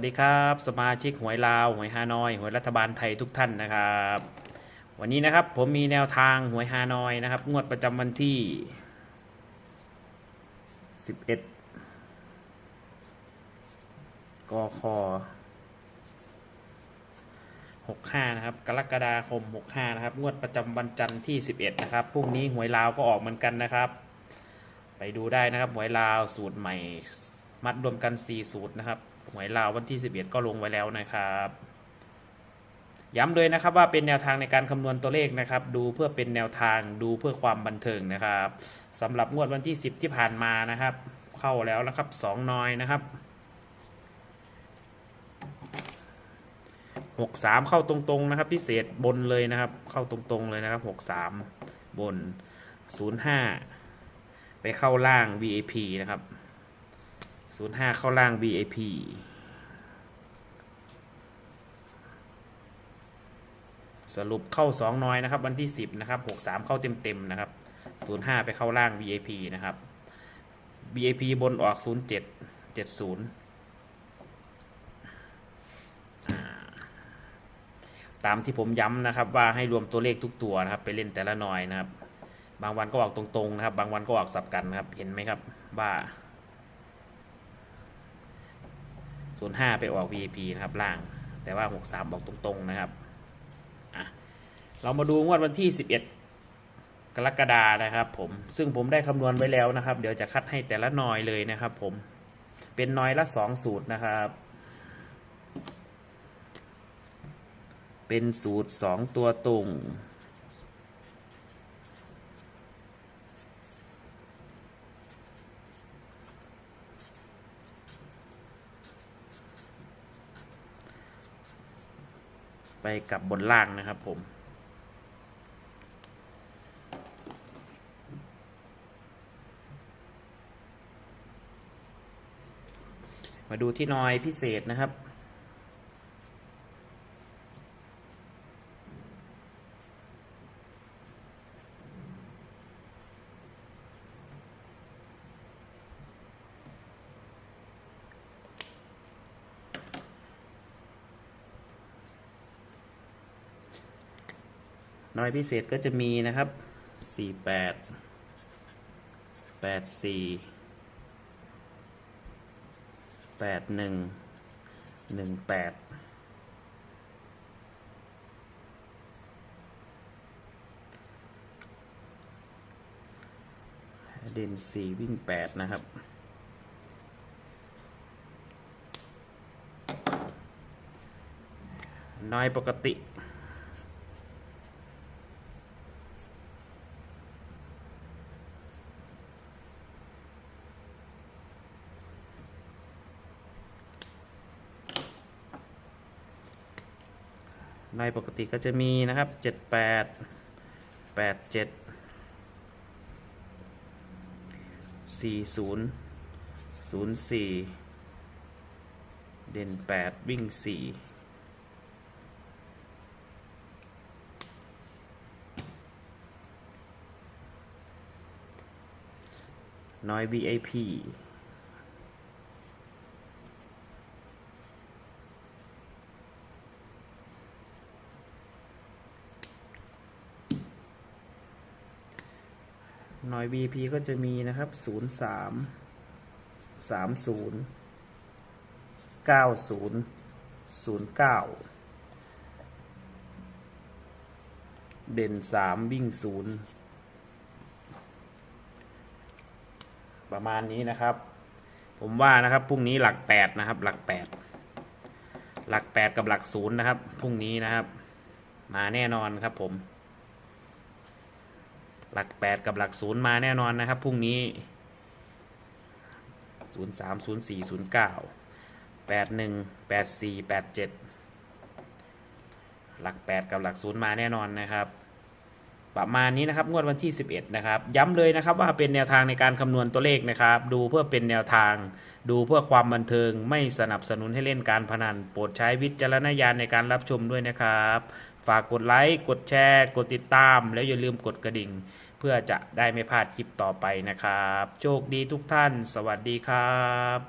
สวัสดีครับ สมาชิกหวยลาวหวยฮานอยหวยรัฐบาลไทยทุกท่านนะครับ วันนี้นะครับผมมีแนวทางหวยฮานอยนะครับ งวดประจำวันที่ 11กค65นะครับกรกฎาคม 65นะครับงวดประจำวันจันทร์ที่ 11นะครับพรุ่งนี้หวยลาวก็ออกเหมือนกันนะครับ ไปดูได้นะครับหวยลาวสูตรใหม่ มัดรวมกัน 4 สูตรนะครับ หวยลาววันที่ 11 ก็ลงไว้แล้วนะครับ ย้ำเลยนะครับว่าเป็นแนวทางในการคำนวณตัวเลขนะครับ ดูเพื่อเป็นแนวทางดูเพื่อความบันเทิงนะครับสำหรับงวดวันที่ 10 ที่ผ่านมานะครับ เข้าแล้วนะครับ 2 น้อยนะครับ63เข้าตรงๆนะครับ พิเศษบนเลยนะครับ เข้าตรงๆเลยนะครับ63บน05ไปเข้าล่าง VAP นะครับ 05เข้าล่าง VIP สรุปเข้า2น้อยนะครับ วันที่10นะครับ63เข้าเต็มๆนะครับ05ไปเข้าล่าง VIP นะครับ VIP บนออก07 70อ่าตามที่ผมย้ำนะครับว่าให้รวมตัวเลขทุกตัวนะครับ ไปเล่นแต่ละหน่อยนะครับ บางวันก็ออกตรงๆนะครับ บางวันก็ออกสับกันนะครับ เห็นไหมครับว่า ส่วน5ไปออก VIP นะครับล่าง แต่ว่า63บอกตรงๆนะครับอะเรามาดูงวดวันที่11กรกฎานะครับ ผมซึ่งผมได้คำนวณไว้แล้วนะครับ เดี๋ยวจะคัดให้แต่ละน่อยเลยนะครับ ผมเป็นน่อยละ2สูตรนะครับ เป็นสูตร2ตัวตรง ไปกับบนล่างนะครับผม มาดูที่นอยพิเศษนะครับ น้อยพิเศษก็จะมีนะครับสี่แปดแปดสี่แปดหนึ่งหนึ่งแปดเด่นสี่วิ่งแปดนะครับน้อยปกติ ในปกติก็จะมีนะครับเจ็ดแปดแปดเจ็ดสี่ศูนย์ศูนย์สี่เด่นแปดวิ่งสี่น้อย VIP หน้อย VP ก็จะมีนะครับ 0 3 3 0 9 0 0 9 เด่น 3 วิ่ง 0 ประมาณนี้นะครับ ผมว่านะครับพรุ่งนี้หลัก 8 นะครับ หลัก 8 หลัก 8 กับหลัก 0 นะครับพรุ่งนี้นะครับ มาแน่นอนครับผม หลักแปดกับหลักศูนย์มาแน่นอนนะครับพรุ่งนี้ศูนย์สามศูนย์สี่ศูนย์เก้าแปดหนึ่งแปดสี่แปดเจ็ดหลักแปดกับหลักศูนย์มาแน่นอนนะครับ ประมาณนี้นะครับงวดวันที่ 11 นะครับ ย้ำเลยนะครับว่าเป็นแนวทางในการคำนวณตัวเลขนะครับ ดูเพื่อเป็นแนวทาง ดูเพื่อความบันเทิง ไม่สนับสนุนให้เล่นการพนัน โปรดใช้วิจารณญาณในการรับชมด้วยนะครับ ฝากกดไลค์ กดแชร์ กดติดตาม แล้วอย่าลืมกดกระดิ่ง เพื่อจะได้ไม่พลาดคลิปต่อไปนะครับ โชคดีทุกท่าน สวัสดีครับ